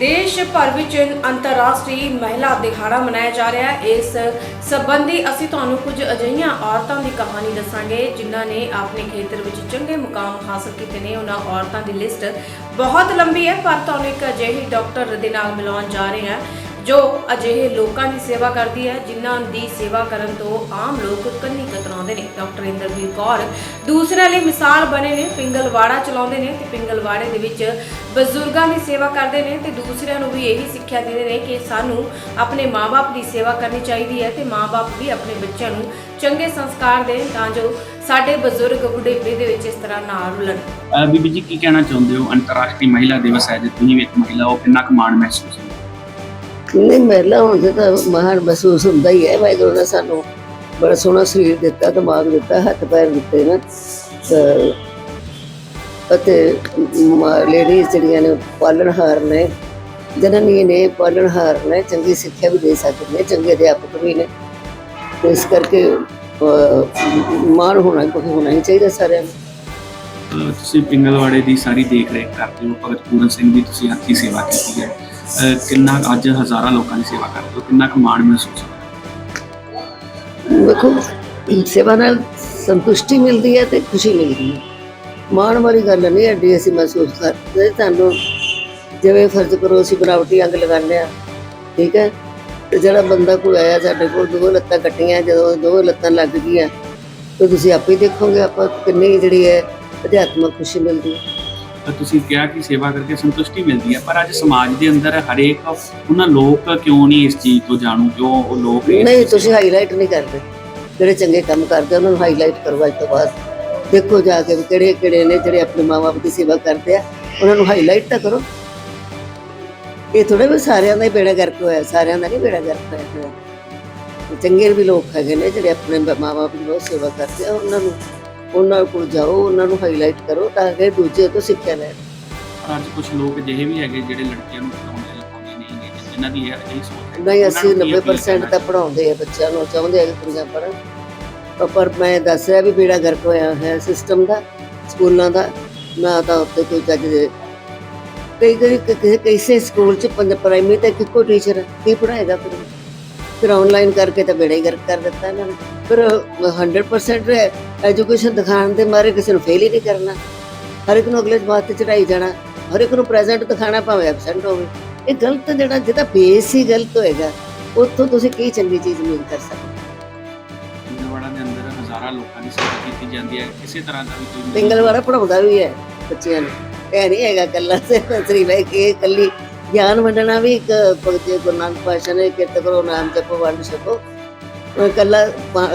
ਦੇਸ਼ ਭਰ ਵਿੱਚ ਅੰਤਰਰਾਸ਼ਟਰੀ ਮਹਿਲਾ ਦਿਹਾੜਾ ਮਨਾਇਆ ਜਾ ਰਿਹਾ ਹੈ। ਇਸ ਸੰਬੰਧੀ ਅਸੀਂ ਤੁਹਾਨੂੰ ਕੁਝ ਅਜਿਹੀਆਂ ਔਰਤਾਂ ਦੀ ਕਹਾਣੀ ਦੱਸਾਂਗੇ, ਜਿਨ੍ਹਾਂ ਨੇ ਆਪਣੇ ਖੇਤਰ ਵਿੱਚ ਚੰਗੇ ਮੁਕਾਮ ਹਾਸਲ ਕੀਤੇ ਨੇ। ਉਹਨਾਂ ਔਰਤਾਂ ਦੀ ਲਿਸਟ ਬਹੁਤ ਲੰਬੀ ਹੈ, ਪਰ ਤੁਹਾਨੂੰ ਇੱਕ ਅਜਿਹੀ ਡਾਕਟਰ ਦੇ ਨਾਲ ਮਿਲਾਉਣ ਜਾ ਰਹੇ ਹਾਂ। ਜੋ ਅਜਿਹੇ ਲੋਕਾਂ ਦੀ ਸੇਵਾ ਕਰਦੀ ਹੈ, ਜਿਨ੍ਹਾਂ ਦੀ ਸੇਵਾ ਕਰਨ ਤੋਂ ਆਮ ਲੋਕ ਕੰਨੀ ਕਤਰਾਉਂਦੇ ਨੇ। ਡਾਕਟਰ ਇੰਦਰਵੀਰ ਕੌਰ ਦੂਸਰਿਆਂ ਲਈ ਮਿਸਾਲ ਬਣੇ ਨੇ, ਪਿੰਗਲਵਾੜਾ ਚਲਾਉਂਦੇ ਨੇ ਤੇ ਪਿੰਗਲਵਾੜੇ ਦੇ ਵਿੱਚ ਬਜ਼ੁਰਗਾਂ ਦੀ ਸੇਵਾ ਕਰਦੇ ਨੇ ਤੇ ਦੂਸਰਿਆਂ ਨੂੰ ਵੀ ਇਹੀ ਸਿੱਖਿਆ ਦਿੰਦੇ ਨੇ ਕਿ ਸਾਨੂੰ ਆਪਣੇ ਮਾਪੇ ਦੀ ਸੇਵਾ ਕਰਨੀ ਚਾਹੀਦੀ ਹੈ ਤੇ ਮਾਪੇ ਵੀ ਆਪਣੇ ਬੱਚਿਆਂ ਨੂੰ ਚੰਗੇ ਸੰਸਕਾਰ ਦੇਣ ਤਾਂ ਜੋ ਸਾਡੇ ਬਜ਼ੁਰਗ ਬੁਢੇਪੇ ਦੇ ਵਿੱਚ ਇਸ ਤਰ੍ਹਾਂ ਨਾ ਰੁਲਣ। ਬੀਬੀ ਜੀ, ਕੀ ਕਹਿਣਾ ਚਾਹੁੰਦੇ ਹੋ? ਅੰਤਰਰਾਸ਼ਟਰੀ ਮਹਿਲਾ ਦਿਵਸ ਹੈ, ਜੇ ਤੁਸੀਂ ਵੀ ਇੱਕ ਮਹਿਲਾ ਹੋ, ਕਿੰਨਾ ਕੁ ਮਾਣ ਮਹਿਸੂਸ ਹੁੰਦਾ? ਨਹੀਂ ਮਹਿਲਾ ਹੋਣ ਤੇ ਤਾਂ ਮਹਾਨ ਮਹਿਸੂਸ ਹੁੰਦਾ ਹੀ ਹੈ ਵਾਹਿਗੁਰੂ ਨੇ ਸਾਨੂੰ ਬੜਾ ਸੋਹਣਾ ਸਰੀਰ ਦਿੱਤਾ ਦਿਮਾਗ ਦਿੱਤਾ ਹੱਥ ਪੈਰ ਦਿੱਤੇ ਨਾ ਅਤੇ ਲੇਡੀਜ਼ ਜਿਹੜੀਆਂ ਨੇ ਪਾਲਣਹਾਰ ਨੇ ਜਨਨੀ ਨੇ ਪਾਲਣਹਾਰ ਨੇ ਚੰਗੀ ਸਿੱਖਿਆ ਵੀ ਦੇ ਸਕਦੇ ਨੇ ਚੰਗੇ ਅਧਿਆਪਕ ਵੀ ਨੇ। ਇਸ ਕਰਕੇ ਅਹ, ਮਾਣ ਹੋਣਾ ਕੋਈ ਹੋਣਾ ਹੀ ਚਾਹੀਦਾ ਸਾਰਿਆਂ ਨੂੰ। ਤੁਸੀਂ ਪਿੰਗਲਵਾੜੇ ਦੀ ਸਾਰੀ ਦੇਖ ਰੇਖ ਕਰਦੇ ਹੋ ਭਗਤ ਪੂਰਨ ਸਿੰਘ ਦੀ ਤੁਸੀਂ ਹੱਥੀ ਸੇਵਾ ਕੀਤੀ ਹੈ। ਕਿੰਨਾ ਅੱਜ ਹਜ਼ਾਰਾਂ ਲੋਕਾਂ ਦੀ ਸੇਵਾ ਕਰਦੇ ਹੋ? ਕਿੰਨਾ ਕੁ ਮਾਣ ਮਹਿਸੂਸ ਦੇਖੋ, ਸੇਵਾ ਨਾਲ ਸੰਤੁਸ਼ਟੀ ਮਿਲਦੀ ਹੈ ਤੇ ਖੁਸ਼ੀ ਮਿਲਦੀ ਹੈ। ਮਾਣ ਵਾਲੀ ਗੱਲ ਨਹੀਂ ਐਡੀ ਅਸੀਂ ਮਹਿਸੂਸ ਕਰਦੇ ਤੁਹਾਨੂੰ ਜਿਵੇਂ ਫਰਜ਼ ਕਰੋ, ਅਸੀਂ ਬਣਾਵਟੀ ਅੰਗ ਲਗਾਉਂਦੇ ਆ ਠੀਕ ਹੈ? ਤੇ ਜਿਹੜਾ ਬੰਦਾ ਕੋਈ ਆਇਆ ਸਾਡੇ ਕੋਲ, ਦੋ ਲੱਤਾਂ ਕੱਟੀਆਂ, ਜਦੋਂ ਦੋ ਲੱਤਾਂ ਲੱਗ ਗਈਆਂ, ਤੇ ਤੁਸੀਂ ਆਪੇ ਦੇਖੋਗੇ ਆਪਾਂ ਕਿੰਨੀ ਜਿਹੜੀ ਹੈ ਅਧਿਆਤਮਕ ਖੁਸ਼ੀ ਮਿਲਦੀ ਹੈ। ਤੁਸੀਂ ਕਿਹਾ ਕਿ ਸੇਵਾ ਕਰਕੇ ਸੰਤੁਸ਼ਟੀ ਮਿਲਦੀ ਹੈ, ਪਰ ਅੱਜ ਸਮਾਜ ਦੇ ਅੰਦਰ ਹਰੇਕ ਉਹਨਾਂ ਲੋਕ ਕਿਉਂ ਨਹੀਂ ਇਸ ਚੀਜ਼ ਤੋਂ ਜਾਣੂ, ਕਿਉਂ ਉਹ ਲੋਕ ਨਹੀਂ, ਤੁਸੀਂ ਹਾਈਲਾਈਟ ਨਹੀਂ ਕਰਦੇ। ਜਿਹੜੇ ਚੰਗੇ ਕੰਮ ਕਰਦੇ ਉਹਨਾਂ ਨੂੰ ਹਾਈਲਾਈਟ ਕਰੋ ਅੱਜ ਤੋਂ ਬਾਅਦ। ਦੇਖੋ ਜਾ ਕੇ ਕਿਹੜੇ ਕਿਹੜੇ ਨੇ ਜਿਹੜੇ ਆਪਣੇ ਮਾਂ-ਬਾਪ ਦੀ ਸੇਵਾ ਕਰਦੇ ਆ, ਉਹਨਾਂ ਨੂੰ ਹਾਈਲਾਈਟ ਤਾਂ ਕਰੋ। ਇਹ ਥੋੜੇ ਵੀ ਸਾਰਿਆਂ ਦਾ ਹੀ ਬੇੜਾ ਗਰਕ ਹੋਇਆ, ਸਾਰਿਆਂ ਦਾ ਨਹੀਂ ਬੇੜਾ ਗਰਕ ਹੋਇਆ। ਚੰਗੇ ਵੀ ਲੋਕ ਹੈਗੇ ਨੇ ਜਿਹੜੇ ਆਪਣੇ ਮਾਂ-ਬਾਪ ਦੀ ਬਹੁਤ ਸੇਵਾ ਕਰਦੇ ਆ, ਉਹਨਾਂ ਨੂੰ ਉਹਨਾਂ ਕੋਲ ਜਾਓ ਉਹਨਾਂ ਨੂੰ ਹਾਈਲਾਈਟ ਕਰੋ ਤਾਂ ਕਿ ਦੂਜੇ ਤੋਂ ਸਿੱਖਿਆ ਲੈਣ। ਅੱਜ ਕੁਝ ਲੋਕ ਅਜਿਹੇ ਵੀ ਹੈਗੇ ਜਿਹੜੇ ਲੜਕੀਆਂ ਨੂੰ ਪੜਾਉਂਦੇ ਲਿਖਾਉਂਦੇ ਨਹੀਂ ਨੇ ਜਿਨ੍ਹਾਂ ਦੀ ਇਹ ਇਹੀ ਸੋਚ ਹੈ। ਨਹੀਂ ਅਸੀਂ ਨੂੰ ਕੀ appeal 90% ਕਰਨਾ? ਤਾਂ ਪੜਾਉਂਦੇ ਆ ਬੱਚਿਆਂ ਨੂੰ ਚਾਹੁੰਦੇ ਆ ਕਿ ਕੁੜੀਆਂ ਪੜ੍ਹਨ। ਪਰ- ਮੈਂ ਦੱਸ ਰਿਹਾ ਵੀ ਬੇੜਾ ਗਰਕ ਹੋਇਆ ਹੈ ਸਿਸਟਮ ਦਾ ਸਕੂਲਾਂ ਦਾ ਨਾ ਤਾਂ ਉੱਤੇ ਕੋਈ ਚੱਜ ਦੇ। ਕਈ ਕਈ ਕਿਸੇ ਸਕੂਲ ਚ ਪੰਜ ਪ੍ਰਾਇਮਰੀ ਤੇ ਇੱਕੋ ਟੀਚਰ ਕੀ ਪੜਾਏਗਾ ਫਿਰ ਫਿਰ ਆਨਲਾਈਨ ਕਰਕੇ ਤਾਂ ਬੇੜਾ ਹੀ ਗਰਕ ਕਰ ਦਿੱਤਾ ਇਹਨਾਂ ਨੇ। ਫਿਰ 100% ਐਜੂਕੇਸ਼ਨ ਦਿਖਾਉਣ ਦੇ ਮਾਰੇ ਕਿਸੇ ਨੂੰ ਫੇਲ ਹੀ ਨਹੀਂ ਕਰਨਾ। ਹਰ ਇੱਕ ਨੂੰ ਅਗਲੇ ਜਮਾਤ ਤੇ ਚੜਾਈ ਜਾਣਾ। ਹਰ ਇੱਕ ਨੂੰ ਪ੍ਰੈਜ਼ੈਂਟ ਦਿਖਾਣਾ ਭਾਵੇਂ ਐਬਸੈਂਟ ਹੋਵੇ। ਇਹ ਗਲਤ ਜਿਹੜਾ ਜਿਹਦਾ ਬੇਸ ਹੀ ਗਲਤ ਹੋਏਗਾ ਉੱਥੋਂ ਤੁਸੀਂ ਕੀ ਚੰਗੀ ਚੀਜ਼ ਉਮੀਦ ਕਰ ਸਕਦੇ ਪਿੰਗਲਵਾੜਾ ਦੇ ਅੰਦਰ ਹਜ਼ਾਰਾਂ ਲੋਕਾਂ ਦੀ ਸੇਵਾ ਕੀਤੀ ਜਾਂਦੀ ਹੈ। ਕਿਸੇ ਤਰ੍ਹਾਂ ਦਾ ਵੀ ਕੋਈ ਪਿੰਗਲਵਾੜਾ ਪੜਾਉਂਦਾ ਵੀ ਹੈ ਬੱਚਿਆਂ ਨੂੰ। ਇਹ ਨਹੀਂ ਹੈਗਾ ਕੱਲਾ ਸਿਰਫ ਸ੍ਰੀ ਲੈ ਕੇ ਕੱਲੀ ਗਿਆਨ ਵੰਡਣਾ ਵੀ ਇੱਕ ਭਗਤ ਜੀ ਗੁਰੂ ਨਾਨਕ ਪਾਤਸ਼ਾਹ ਨੇ ਕਿਰਤ ਕਰੋ, ਨਾਮ ਜਪੋ, ਵੰਡ ਛਕੋ। ਉਹ ਕੱਲਾ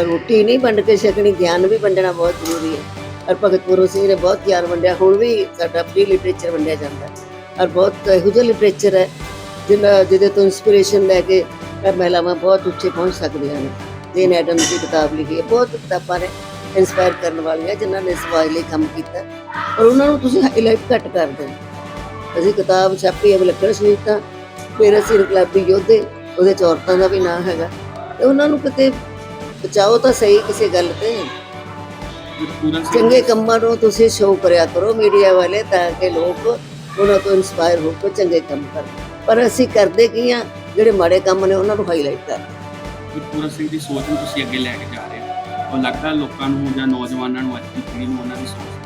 ਰੋਟੀ ਨਹੀਂ ਵੰਡ ਕੇ ਛਕਣੀ, ਗਿਆਨ ਵੀ ਵੰਡਣਾ ਬਹੁਤ ਜ਼ਰੂਰੀ ਹੈ। ਔਰ ਭਗਤ ਗੁਰੂ ਸਿੰਘ ਨੇ ਬਹੁਤ ਗਿਆਨ ਵੰਡਿਆ, ਹੁਣ ਵੀ ਸਾਡਾ ਫ੍ਰੀ ਲਿਟਰੇਚਰ ਵੰਡਿਆ ਜਾਂਦਾ ਔਰ ਬਹੁਤ ਇਹੋ ਜਿਹਾ ਲਿਟਰੇਚਰ ਹੈ ਜਿਹਨਾਂ ਜਿਹਦੇ ਤੋਂ ਇਨਸਪੀਰੇਸ਼ਨ ਲੈ ਕੇ ਮਹਿਲਾਵਾਂ ਬਹੁਤ ਉੱਚੇ ਪਹੁੰਚ ਸਕਦੀਆਂ ਨੇ। ਜੇਨ ਐਡਮਸ ਦੀ ਕਿਤਾਬ ਲਿਖੀ ਹੈ, ਬਹੁਤ ਕਿਤਾਬਾਂ ਨੇ ਇਨਸਪਾਇਰ ਕਰਨ ਵਾਲੀਆਂ, ਜਿਨ੍ਹਾਂ ਨੇ ਸਮਾਜ ਲਈ ਕੰਮ ਕੀਤਾ। ਔਰ ਉਹਨਾਂ ਨੂੰ ਤੁਸੀਂ ਹਾਈਲਾਈਟ ਘੱਟ ਕਰਦੇ ਹੋ ਅਸੀਂ ਕਿਤਾਬ ਛਾਪੀ ਹੈ ਸ਼ਹੀਦਾਂ ਫਿਰ ਅਸੀਂ ਇਨਕਲਾਬੀ ਯੋਧੇ, ਉਹਦੇ ਚ ਔਰਤਾਂ ਦਾ ਵੀ ਨਾਂ ਹੈਗਾ। ਤੇ ਉਹਨਾਂ ਨੂੰ ਕਿਤੇ ਬਚਾਓ ਤਾਂ ਸਹੀ ਕਿਸੇ ਗੱਲ ਤੇ। ਚੰਗੇ ਕੰਮਾਂ ਨੂੰ ਤੁਸੀਂ ਸ਼ੋਅ ਕਰਿਆ ਕਰੋ ਮੀਡੀਆ ਵਾਲੇ, ਤਾਂ ਕਿ ਲੋਕ ਉਹਨਾਂ ਤੋਂ ਇਨਸਪਾਇਰ ਹੋ ਕੇ ਚੰਗੇ ਕੰਮ ਕਰਨ। ਪਰ ਅਸੀਂ ਕਰਦੇ ਕੀ ਆ, ਜਿਹੜੇ ਮਾੜੇ ਕੰਮ ਨੇ ਉਹਨਾਂ ਨੂੰ ਹਾਈਲਾਈਟ ਕਰ। ਪੂਰਨ ਸਿੰਘ ਦੀ ਸੋਚ ਨੂੰ ਤੁਸੀਂ ਅੱਗੇ ਲੈ ਕੇ ਜਾ ਰਹੇ ਹੋ। ਉਹ ਲੱਗਦਾ ਲੋਕਾਂ ਨੂੰ ਜਾਂ ਨੌਜਵਾਨਾਂ ਨੂੰ ਅੱਜ ਦੀ ਪੀੜ੍ਹੀ ਨੂੰ ਉਹਨਾਂ ਦੀ ਸੋਚ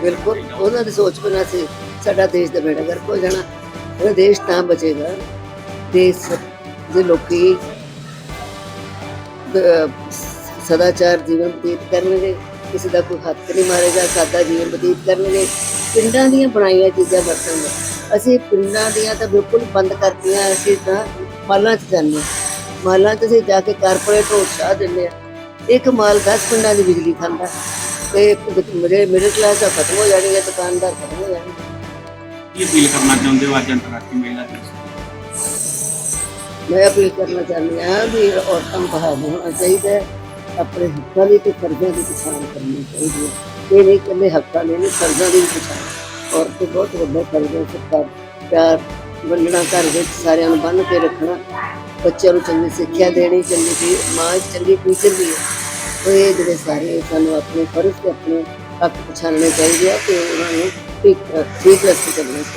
ਬਿਲਕੁਲ, ਉਹਨਾਂ ਦੀ ਸੋਚ ਬਣਾ ਸੀ, ਸਾਡਾ ਦੇਸ਼ ਦਾ ਬੇੜਾ ਗਰਕ ਹੋ ਜਾਣਾ ਉਹ ਦੇਸ਼ ਤਾਂ ਬਚੇਗਾ। ਦੇਸ਼ ਦੇ ਲੋਕੀ ਸਦਾਚਾਰ ਜੀਵਨ ਬਤੀਤ ਕਰਨਗੇ, ਕਿਸੇ ਦਾ ਕੋਈ ਹੱਥ ਨਹੀਂ ਮਾਰੇਗਾ, ਸਾਦਾ ਜੀਵਨ ਬਤੀਤ ਕਰਨਗੇ। ਪਿੰਡਾਂ ਦੀਆਂ ਬਣਾਈਆਂ ਚੀਜ਼ਾਂ ਵਰਤਾਂਗੇ ਅਸੀਂ ਪਿੰਡਾਂ ਦੀਆਂ ਤਾਂ ਬਿਲਕੁਲ ਬੰਦ ਕਰਤੀਆਂ, ਅਸੀਂ ਤਾਂ ਮਾਲਾਂ 'ਚ ਜਾਂਦੇ ਹਾਂ। ਮਾਲਾਂ 'ਚ ਅਸੀਂ ਜਾ ਕੇ ਕਾਰਪੋਰੇਟ ਨੂੰ ਉਤਸ਼ਾਹ ਦਿੰਦੇ ਆ ਇੱਕ ਮਾਲ 10 ਪਿੰਡਾਂ ਦੀ ਬਿਜਲੀ ਖਾਂਦਾ। ਤੇ ਮੇਰੇ ਮਿਡਲ ਕਲਾਸ ਆ ਖਤਮ ਹੋ ਜਾਣੀ ਹੈ ਦੁਕਾਨਦਾਰ ਖਤਮ ਹੋ ਜਾਣਗੇ। ਕੀ ਅਪੀਲ ਕਰਨਾ ਚਾਹੁੰਦੇ ਹੋ ਅੱਜ ਅੰਤਰਰਾਸ਼ਟਰੀ ਮਹਿਲਾ ਦਿਵਸ? ਮੈਂ ਅਪੀਲ ਕਰਨਾ ਚਾਹੁੰਦੀ ਹਾਂ ਵੀ ਔਰਤਾਂ ਨੂੰ ਬਹਾਦਰ ਹੋਣਾ ਚਾਹੀਦਾ ਹੈ ਆਪਣੇ ਹੱਕਾਂ ਦੀ ਤੇ ਫਰਜ਼ਾਂ ਦੀ ਪਛਾਣ ਕਰਨੀ ਚਾਹੀਦੀ ਹੈ। ਇਹ ਨਹੀਂ ਇਕੱਲੇ ਹੱਕਾਂ ਦੇ ਨਹੀਂ ਫਰਜ਼ਾਂ ਦੀ ਪਛਾਣ। ਔਰਤ ਦੇ ਬਹੁਤ ਵੱਡਾ ਫਰਜ਼ ਹੈ ਸਤਿਕਾਰ ਪਿਆਰ ਵੰਡਣਾ ਘਰ ਵਿੱਚ ਸਾਰਿਆਂ ਨੂੰ ਬੰਨ੍ਹ ਕੇ ਰੱਖਣਾ ਬੱਚਿਆਂ ਨੂੰ ਚੰਗੀ ਸਿੱਖਿਆ ਦੇਣੀ ਚੰਗੀ ਮਾਂ ਚੰਗੀ ਟੀਚਰ ਵੀ ਹੈ। ਸੋ ਇਹ ਜਿਹੜੇ ਸਾਰੇ ਸਾਨੂੰ ਆਪਣੇ ਫਰਜ਼ ਤੇ ਆਪਣੇ ਹੱਕ ਪਛਾਣਨੇ ਚਾਹੀਦੇ ਆ ਤੇ ਉਹਨਾਂ ਨੂੰ ਠੀਕ ਠੀਕ ਰਸਤੇ ਚੱਲਣਾ